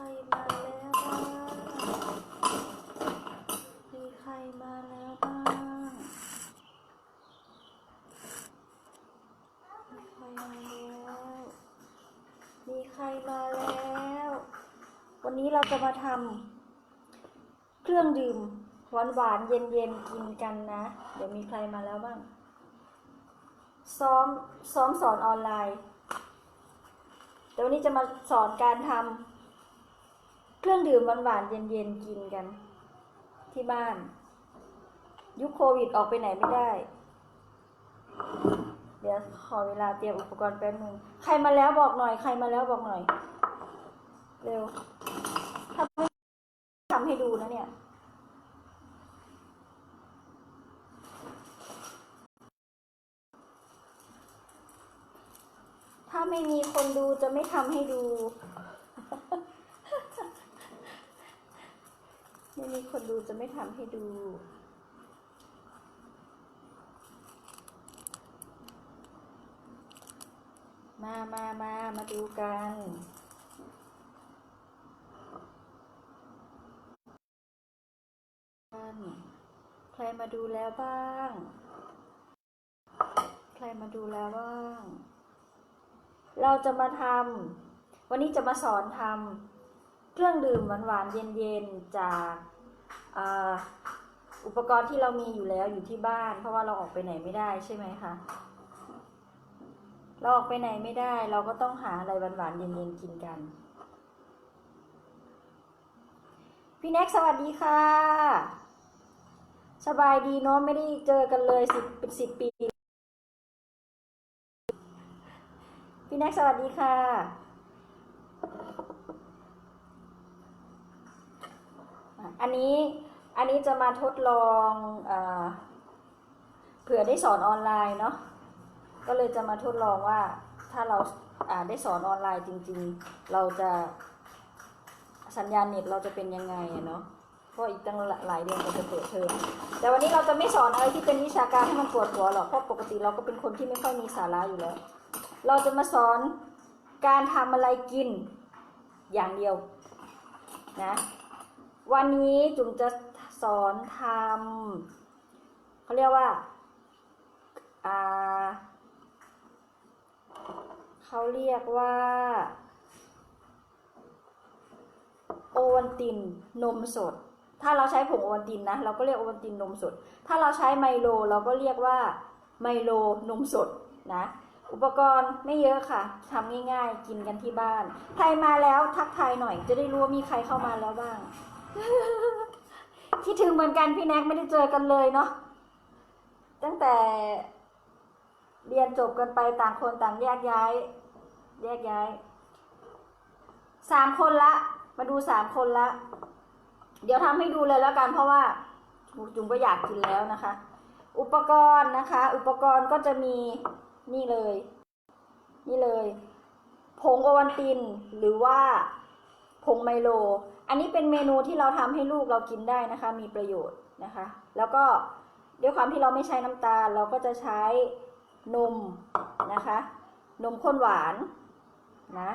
รมาแล้วบ้าง มีใครมาแล้วบ้าง มีใครมาแล้ว มีใครมาแล้ว วันนี้เราจะมาทำเครื่องดื่มหวานหวานๆเย็นเย็นๆกินกันนะ เดี๋ยวมีใครมาแล้วบ้าง ซ้อมซ้อมสอนออนไลน์ แต่วันนี้จะมาสอนการทำ เครื่องดื่มหวานหวานๆเย็นเย็นๆกินกัน ที่บ้าน ยุคโควิดออกไปไหนไม่ได้ เดี๋ยวขอเวลาเตรียมอุปกรณ์แป๊บนึง ใครมาแล้วบอกหน่อย ใครมาแล้วบอกหน่อย เร็ว ถ้าไม่ทำให้ดูนะเนี่ยถ้าไม่มีคนดูจะไม่ทำให้ดู ไม่มีคนดูจะไม่ทำให้ดู มามามามาดูกันกันใครมาดูแล้วบ้าง ใครมาดูแล้วบ้าง เราจะมาทำวันนี้จะมาสอนทำเครื่องดื่มหวานๆเย็นๆจาก อุปกรณ์ที่เรามีอยู่แล้วอยู่ที่บ้าน เพราะว่าเราออกไปไหนไม่ได้ใช่ไหมคะเราออกไปไหนไม่ได้ เราก็ต้องหาอะไรหวานๆเย็นๆกินกัน พี่แน็กสวัสดีค่ะ สบายดีเนาะไม่ได้เจอกันเลยสิบเป็นสิบปี พี่แน็กสวัสดีค่ะอันนี้ อันนี้จะมาทดลองอเผื่อได้สอนออนไลน์เนาะก็เลยจะมาทดลองว่าถ้าเราได้สอนออนไลน์จริง ๆ เราจะสัญญาณเน็ตเราจะเป็นยังไงเนาะเพราะอีกตั้งหลายเดือนก็จะเปิดเทอมแต่วันนี้เราจะไม่สอนอะไรที่เป็นวิชาการให้มันปวดหัวหรอกเพราะปกติเราก็เป็นคนที่ไม่ค่อยมีสาระอยู่แล้ว เราจะมาสอนการทำอะไรกินอย่างเดียวนะวันนี้จุ๋มจะ สอนทำเขาเรียกว่าอาเขาเรียกว่า โอวัลตินนมสด ถ้าเราใช้ผงโอวัลตินนะ เราก็เรียกโอวัลตินนมสด ถ้าเราใช้ไมโลเราก็เรียกว่าไมโลนมสดนะ อุปกรณ์ไม่เยอะค่ะทำง่ายๆ กินกันที่บ้าน ใครมาแล้วทักทายหน่อย จะได้รู้ว่ามีใครเข้ามาแล้วบ้าง คิดถึงเหมือนกันพี่แน็กไม่ได้เจอกันเลยเนาะตั้งแต่เรียนจบกันไปต่างคนต่างแยกย้าย แยกย้ายสามคนละ มาดูสามคนละ เดี๋ยวทำให้ดูเลยแล้วกันเพราะว่าจุ๋มก็อยากกินแล้วนะคะ อุปกรณ์นะคะ อุปกรณ์ก็จะมีนี่เลย นี่เลย ผงโอวัลตินหรือว่าผงไมโล อันนี้เป็นเมนูที่เราทำให้ลูกเรากินได้นะคะ มีประโยชน์นะคะ แล้วก็ด้วยความที่เราไม่ใช้น้ำตาล เราก็จะใช้นมนะคะ นมข้นหวานนะ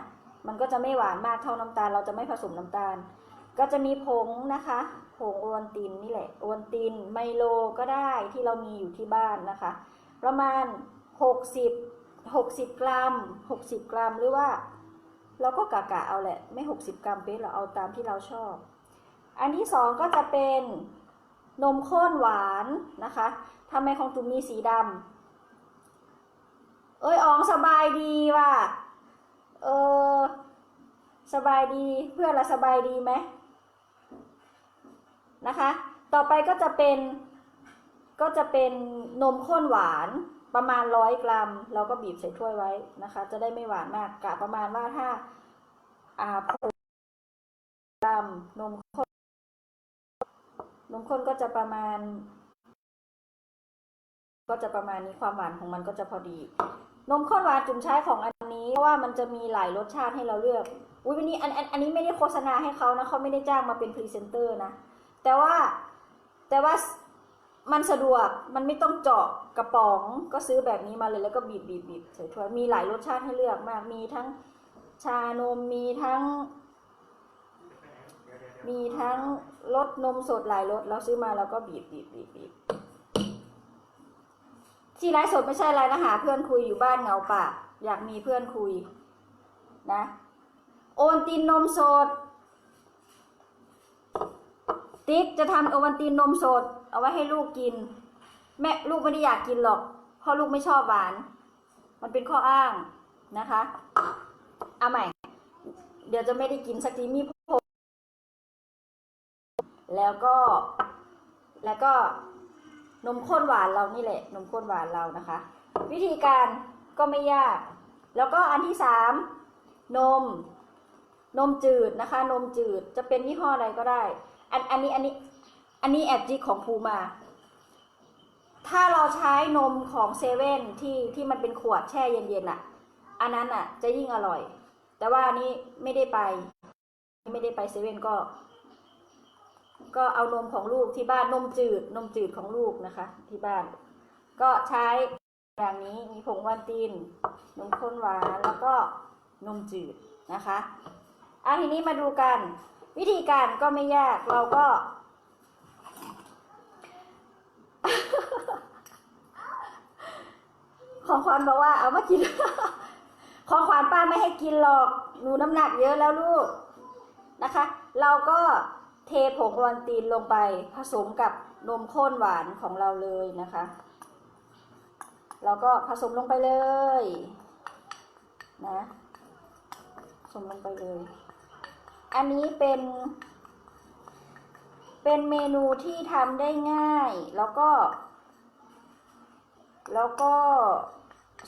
มันก็จะไม่หวานมากเท่าน้ำตาล เราจะไม่ผสมน้ำตาล ก็จะมีผงนะคะ ผงโอวัลตินนี่แหละ โอวัลตินไมโลก็ได้ที่เรามีอยู่ที่บ้านนะคะ ประมาณ 60 60 กรัม 60 กรัมหรือว่า เราก็กะกะเอาแหละ ไม่ 60 กรัมเป๊ะเราเอาตามที่เราชอบ อันที่สองก็จะเป็นนมข้นหวานนะคะทำไมของจุ๋มมีสีดำเอ้ยอ๋องสบายดีว่ะเออสบายดีเพื่อนละสบายดีไหมนะคะ ต่อไปก็จะเป็นก็จะเป็นนมข้นหวาน ประมาณร้อยกรัม เราก็บีบใส่ถ้วยไว้นะคะ จะได้ไม่หวานมากกะประมาณว่าถ้าอ่าผงกรัมนมข้นนมข้นก็จะประมาณ ก็จะประมาณนี้ความหวานของมันก็จะพอดี นมข้นหวานจุ่มใช้ของอันนี้เพราะว่ามันจะมีหลายรสชาติให้เราเลือกอุ้ยวันนี้อันอันอันนี้ไม่ได้โฆษณาให้เขานะเขาไม่ได้จ้างมาเป็นพรีเซนเตอร์นะแต่ว่าแต่ว่า มันสะดวกมันไม่ต้องเจาะกระป๋องก็ซื้อแบบนี้มาเลยแล้วก็บีบบีบบีบใส่ถ้วยมีหลายรสชาติให้เลือกมาก มีทั้งชานมมีทั้ง มีทั้งรสนมสดหลายรสเราซื้อมาเราก็บีบบีบบีบบีบที่ไลฟ์สดไม่ใช่ไรนะหาเพื่อนคุยอยู่บ้านเงาปะอยากมีเพื่อนคุยนะ โอนตินนมสด ติ๊กจะทำโอวันตินนมสด เอาไว้ให้ลูกกิน แม่ลูกไม่ได้อยากกินหรอกเพราะลูกไม่ชอบหวาน มันเป็นข้ออ้างนะคะ เอาใหม่ เดี๋ยวจะไม่ได้กินสักทีมีผมแล้วก็ แล้วก็นมข้นหวานเรานี่แหละ นมข้นหวานเรานะคะ วิธีการก็ไม่ยาก แล้วก็อันที่สามนม นมจืดนะคะ นมจืดจะเป็นยี่ห้ออะไรก็ได้ อันอันนี้อันนี้อันนี้แอบจิกของภูมา ถ้าเราใช้นมของเซเว่นที่ที่มันเป็นขวดแช่เย็นๆอะ อันนั้นอะ จะยิ่งอร่อย แต่ว่าอันนี้ไม่ได้ไป ไม่ได้ไปเซเว่นก็ ก็เอานมของลูกที่บ้านนมจืด นมจืดของลูกนะคะ ที่บ้าน ก็ใช้อย่างนี้มีผงวันตินนมข้นหวานแล้วก็นมจืดนะคะอะทีนี้มาดูกัน วิธีการก็ไม่ยากเราก็ ของขวัญบอกว่าเอามากิน ของขวัญป้าไม่ให้กินหรอกหนูน้ำหนักเยอะแล้วลูกนะคะ เราก็เทผงโอวัลตินลงไปผสมกับนมข้นหวานของเราเลยนะคะเราก็ผสมลงไปเลย นะผสมลงไปเลย อันนี้เป็น เป็นเมนูที่ทำได้ง่าย แล้วก็ แล้วก็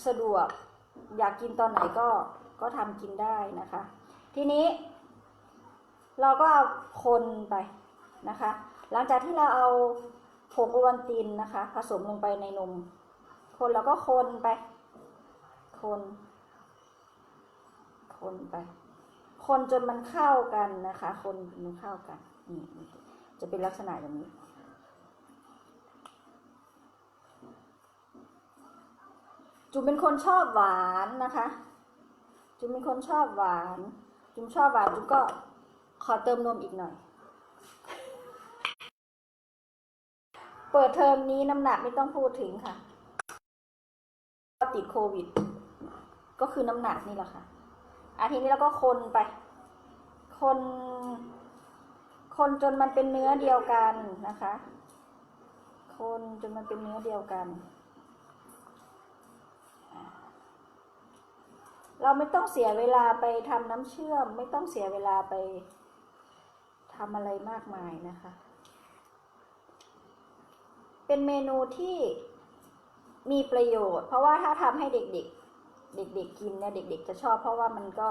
สะดวก อยากกินตอนไหนก็ก็ทำกินได้นะคะ ทีนี้ เราก็เอาคนไปนะคะ หลังจากที่เราเอาผงโอวัลตินนะคะ ผสมลงไปในนม คนแล้วก็คนไป คน คนไป คนจนมันเข้ากันนะคะ คนมันเข้ากันนี่นี่จะเป็นลักษณะอย่างนี้ จุ๋มเป็นคนชอบหวานนะคะ จุ๋มเป็นคนชอบหวาน จุ๋มชอบหวานจุ๋มก็ขอเติมนมอีกหน่อย เปิดเทอมนี้น้ำหนักไม่ต้องพูดถึงค่ะติดโควิด ก็คือน้ำหนักนี่แหละค่ะ อาทีนี้เราก็คนไป คน คนจนมันเป็นเนื้อเดียวกันนะคะ คนจนมันเป็นเนื้อเดียวกัน เราไม่ต้องเสียเวลาไปทำน้ำเชื่อม ไม่ต้องเสียเวลาไปทำอะไรมากมายนะคะ เป็นเมนูที่มีประโยชน์ เพราะว่าถ้าทำให้เด็กๆ เด็กๆกินเนี่ยเด็ก ๆ จะชอบเพราะว่ามันก็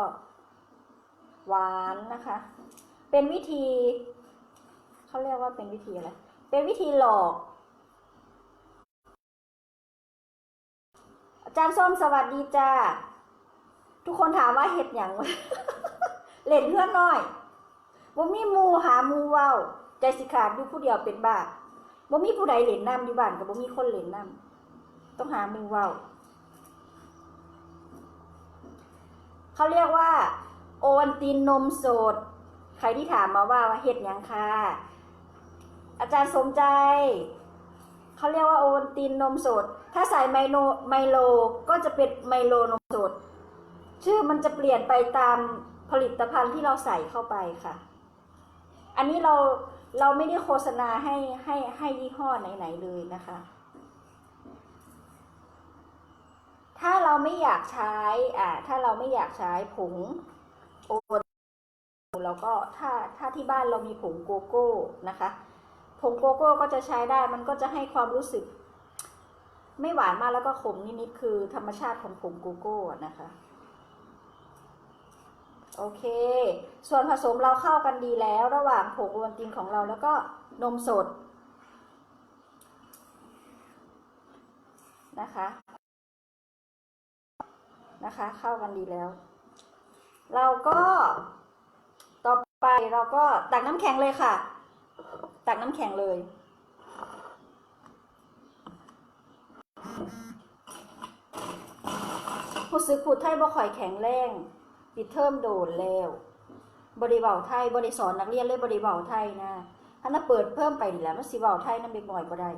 หวานนะคะ เป็นวิธีเขาเรียกว่าเป็นวิธีอะไร เป็นวิธีหลอก อาจารย์ส้มสวัสดีจ้าทุกคนถามว่าเห็ดอย่างเล่นเพื่อนน้อยบ่มีมูหามูเว้าใจสิขาดอยู่ผู้เดียวเป็นบ้าบ่มีผู้ใดเล่นน้ำอยู่บ้านกับบ่มีคนเล่นน้ำต้องหามูเว้า เขาเรียกว่า โอวันตินนมสด ใครที่ถามมาว่าเห็ดยังค่ะ อาจารย์สมใจ เขาเรียกว่าโอวันตินนมสด ถ้าใส่ไมโลไมโลก็จะเป็นไมโลนมสด ชื่อมันจะเปลี่ยนไปตามผลิตภัณฑ์ที่เราใส่เข้าไปค่ะ อันนี้เราเราไม่ได้โฆษณาให้ให้ให้ยี่ห้อไหนๆเลยนะคะ ถ้าเราไม่อยากใช้อ่าถ้าเราไม่อยากใช้ผงโอวัลตินแล้วก็ถ้าถ้าที่บ้านเรามีผงโกโก้นะคะผงโกโก้ก็จะใช้ได้มันก็จะให้ความรู้สึก ไม่หวานมากแล้วก็ขมนิดๆคือธรรมชาติของผงโกโก้นะคะโอเค ส่วนผสมเราเข้ากันดีแล้ว ระหว่างผงโอวัลตินของเราแล้วก็นมสดนะคะ นะคะ เข้ากันดีแล้ว เราก็ต่อไปเราก็ตักน้ำแข็งเลยค่ะ ตักน้ำแข็งเลย ผู้ซื้อขูดไทยบ่ข่อยแข็งแรงปิดเทอมโดนแล้วบริเวาไทยบริสอนนักเรียนเลยบริเวาไทยนะถ้าน่าเปิดเพิ่มไปนี่แหละมันสิเวาไทยนั่นเด็กน้อยก็ได้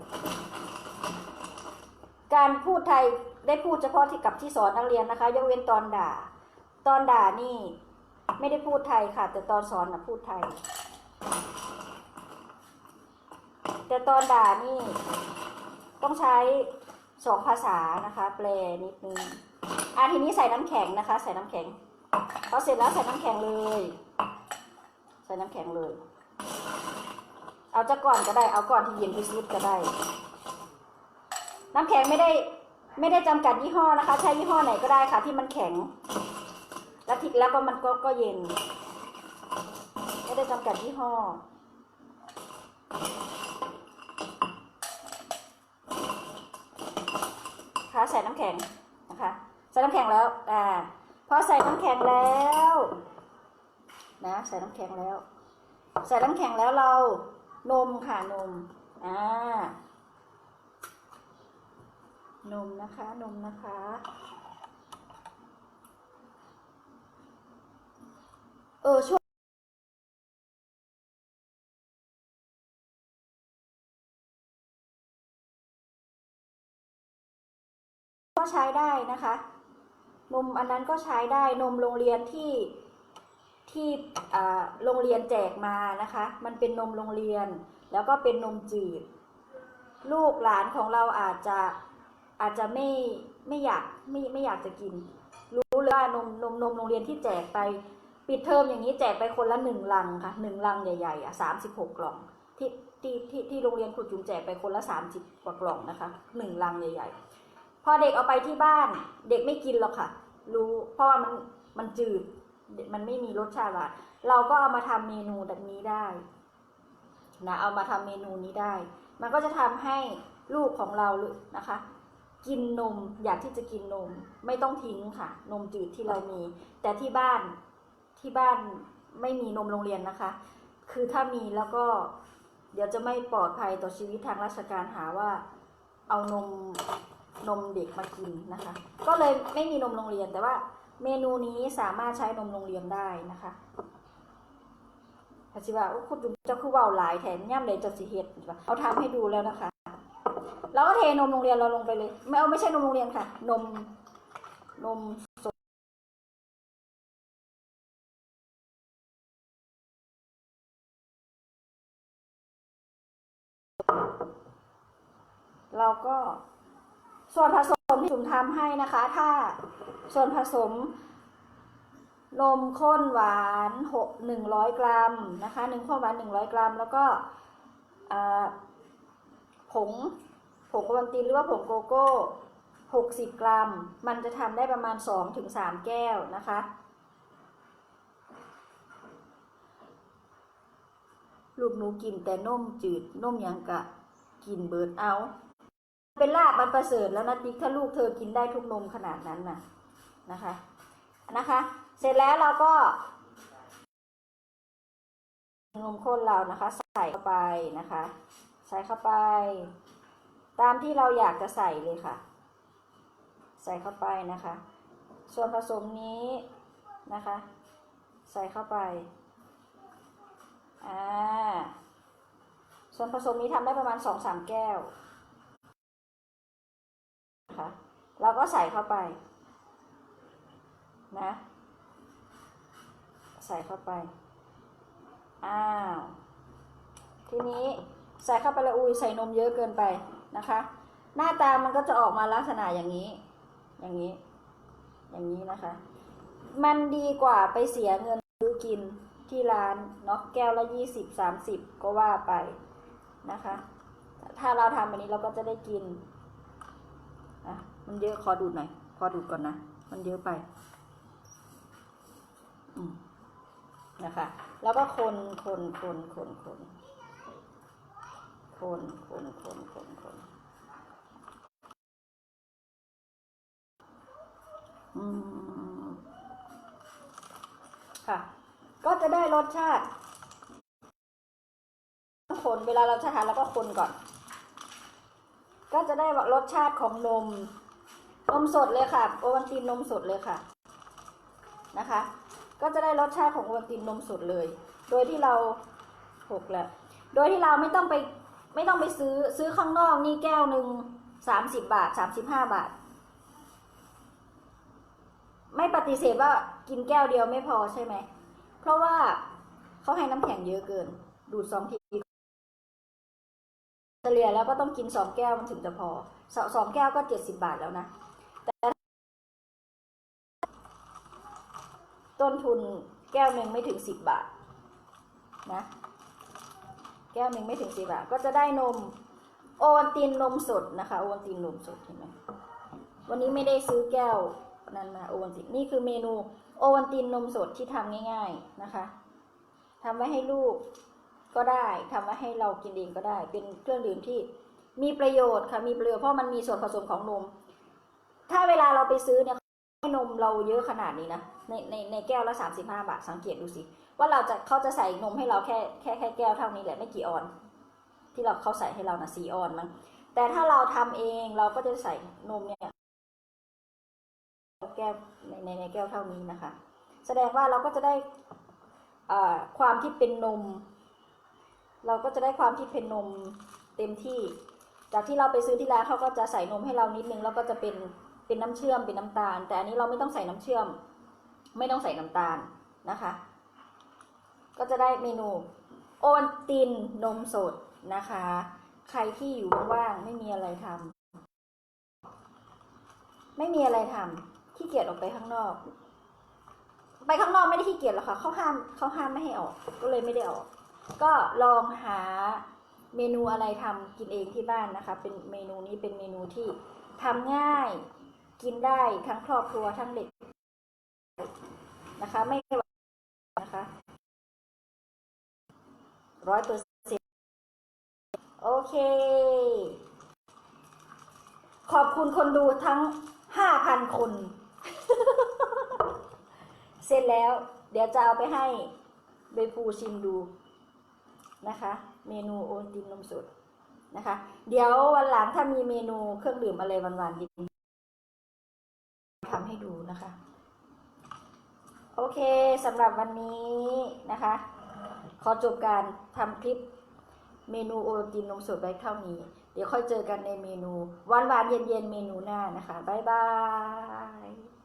การพูดไทย ได้พูดเฉพาะที่กับที่สอนนักเรียนนะคะ ยกเว้นตอนด่า ตอนด่านี่ ไม่ได้พูดไทยค่ะ แต่ตอนสอนนะพูดไทย แต่ตอนด่านี่ ต้องใช้สองภาษานะคะ แปลนิดนึงอะทีนี้ใส่น้ำแข็งนะคะ ใส่น้ำแข็งพอเสร็จแล้วใส่น้ำแข็งเลย ใส่น้ำแข็งเลย เอาจะก่อนก็ได้ เอาก่อนที่เย็นที่สุดก็ได้ น้ำแข็งไม่ได้ ไม่ได้จำกัดยี่ห้อนะคะ ใช้ยี่ห้อไหนก็ได้ค่ะ ที่มันแข็ง แล้วทิกแล้วก็มันก็ก็เย็น ไม่ได้จำกัดยี่ห้อ ค่ะใส่น้ำแข็งนะคะ ใส่น้ำแข็งแล้ว อ่า พอใส่น้ำแข็งแล้ว นะ ใส่น้ำแข็งแล้ว ใส่น้ำแข็งแล้วเรานมค่ะนม อ่า นมนะคะ นมนะคะ เออช่วงก็ใช้ได้นะคะ นมอันนั้นก็ใช้ได้นมโรงเรียนที่ที่โรงเรียนแจกมานะคะ มันเป็นนมโรงเรียน แล้วก็เป็นนมจืด ลูกหลานของเราอาจจะ อาจจะไม่ไม่อยากไม่ไม่อยากจะกิน รู้เลยว่านมนมนมโรงเรียนที่แจกไปปิดเทอมอย่างนี้แจกไปคนละหนึ่งลังค่ะหนึ่งลังใหญ่ๆอะสามสิบหกกล่องที่ที่ที่ที่โรงเรียนครูจุ๋มแจกไปคนละสามสิบกว่ากล่องนะคะหนึ่งลังใหญ่ๆ พอเด็กเอาไปที่บ้าน เด็กไม่กินหรอกค่ะ รู้เพราะว่ามันมันจืดมันไม่มีรสชาติหวานเราก็เอามาทำเมนูแบบนี้ได้นะเอามาทำเมนูนี้ได้ มันก็จะทำให้ลูกของเรานะคะ กินนมอยากที่จะกินนมไม่ต้องทิ้งค่ะ นมจืดที่เรามี แต่ที่บ้านที่บ้านไม่มีนมโรงเรียนนะคะ คือถ้ามีแล้วก็เดี๋ยวจะไม่ปลอดภัยต่อชีวิตทางราชการหาว่า เอานมนมเด็กมากินนะคะ ก็เลยไม่มีนมโรงเรียนแต่ว่าเมนูนี้สามารถใช้นมโรงเรียนได้นะคะอาชิว่าคุณจุ๊บเจ้าคือว่าวหลายแถมย่ำเลยจะสิเฮ็ดเอาทำให้ดูแล้วนะคะ แล้วก็เทนมโรงเรียนเราลงไปเลย ไม่เอาไม่ใช่นมโรงเรียนค่ะ นมนมสดเราก็ส่วนผสมที่จุ๋มทำให้นะคะ ถ้าส่วนผสมนมข้นหวานหกหนึ่งร้อยกรัมนะคะหนึ่งข้นหวานหนึ่งร้อยกรัม แล้วก็ผง งโอวัลตินหรือว่าผงโกโก้หกสิบกรัม มันจะทำได้ประมาณสองถึงสามแก้วนะคะ ลูกหนูกินแต่นมจืดนมยังกะกินเบิร์ดเอา เป็นลาบมันประเสริฐแล้วนะติ๊กถ้าลูกเธอกินได้ทุกนมขนาดนั้นน่ะนะคะนะคะ เสร็จแล้วเราก็นมข้นเรานะคะ ใส่เข้าไปนะคะ ใส่เข้าไป ตามที่เราอยากจะใส่เลยค่ะ ใส่เข้าไปนะคะ ส่วนผสมนี้นะคะ ใส่เข้าไปอ่าส่วนผสมนี้ทำได้ประมาณสองสามแก้วนะคะเราก็ใส่เข้าไปนะ ใส่เข้าไป อ้าว ทีนี้ใส่เข้าไปล้วอุ้ยใส่นมเยอะเกินไป นะคะ หน้าตามันก็จะออกมาลักษณะอย่างนี้ อย่างนี้ อย่างนี้นะคะ มันดีกว่าไปเสียเงินซื้อกินที่ร้านเนาะแก้วละยี่สิบสามสิบก็ว่าไปนะคะ ถ้าเราทำแบบนี้เราก็จะได้กินอะมันเยอะขอดูดหน่อยขอดูดก่อนนะ มันเยอะไปนะคะ แล้วก็คนคนคนคนคน คนคนคนคนคนอืมค่ะ ก็จะได้รสชาติคนเวลาเราจะทานแล้วก็คนก่อน ก็จะได้รสชาติของนม นมสดเลยค่ะ โอวัลตินนมสดเลยค่ะนะคะ ก็จะได้รสชาติของโอวัลตินนมสดเลย โดยที่เราหกแล้ว โดยที่เราไม่ต้องไป ไม่ต้องไปซื้อซื้อข้างนอกนี่แก้วหนึ่งสามสิบบาทสามสิบห้าบาท ไม่ปฏิเสธว่ากินแก้วเดียวไม่พอใช่ไหม เพราะว่าเขาให้น้ำแข็งเยอะเกิน ดูดสองทีเฉลี่ยแล้วก็ต้องกินสองแก้วมันถึงจะพอสสองแก้วก็เจ็ดสิบาทแล้วนะ แต่ต้นทุนแก้วหนึ่งไม่ถึงสิบบาทนะ แก้วหนึ่งไม่ถึงสิบบาทก็จะได้นมโอวัลตินนมสดนะคะโอวัลตินนมสดเห็นไหมวันนี้ไม่ได้ซื้อแก้วนั้นมาโอวัลตินนี่คือเมนูโอวัลตินนมสดที่ทำง่าย ๆนะคะทำไว้ให้ลูกก็ได้ทำไว้ให้เรากินเองก็ได้ เป็นเครื่องดื่มที่มีประโยชน์ค่ะมีประโยชน์เพราะมันมีส่วนผสมของนม ถ้าเวลาเราไปซื้อเนี่ยให้นมเราเยอะขนาดนี้นะในในในแก้วละสามสิบห้าบาทสังเกตดูสิ ว่าเราจะเขาจะใส่นมให้เราแค่แค่แค่แก้วเท่านี้แหละไม่กี่ออน ที่เราเขาใส่ให้เรานะสี่ออนมั้งแต่ถ้าเราทำเองเราก็จะใส่นมเนี่ยแก้วในในในแก้วเท่านี้นะคะ แสดงว่าเราก็จะได้ความที่เป็นนม เราก็จะได้ความที่เป็นนมเต็มที่ จากที่เราไปซื้อที่ร้านเขาก็จะใส่นมให้เรานิดนึงแล้วก็จะเป็นเป็นน้ำเชื่อมเป็นน้ำตาล แต่อันนี้เราไม่ต้องใส่น้ำเชื่อม ไม่ต้องใส่น้ำตาลนะคะ ก็จะได้เมนูโอนตินนมสดนะคะ ใครที่อยู่ว่างๆไม่มีอะไรทำไม่มีอะไรทำขี้เกียจออกไปข้างนอก ไปข้างนอกไม่ได้ขี้เกียจหรอกค่ะเขาห้ามเขาห้ามไม่ให้ออก ก็เลยไม่ได้ออก ก็ลองหาเมนูอะไรทำกินเองที่บ้านนะคะ เป็นเมนูนี้เป็นเมนูที่ทำง่ายกินได้ทั้งครอบครัวทั้งเด็กนะคะ ไม่หวานนะคะ ร้อยเปอร์เซ็นโอเค ขอบคุณคนดูทั้งห้าพันคน เสร็จแล้ว เดี๋ยวจะเอาไปให้เบปูชิมดูนะคะ เมนูโอตินนมสดนะคะ เดี๋ยววันหลังถ้ามีเมนูเครื่องดื่มอะไรหวานๆดีทำให้ดูนะคะ โอเคสำหรับวันนี้นะคะ ขอจบการทำคลิปเมนูโอวัลตินนมสดไว้เท่านี้ เดี๋ยวค่อยเจอกันในเมนูหวานๆเย็นๆเมนูหน้านะคะ บ๊ายบาย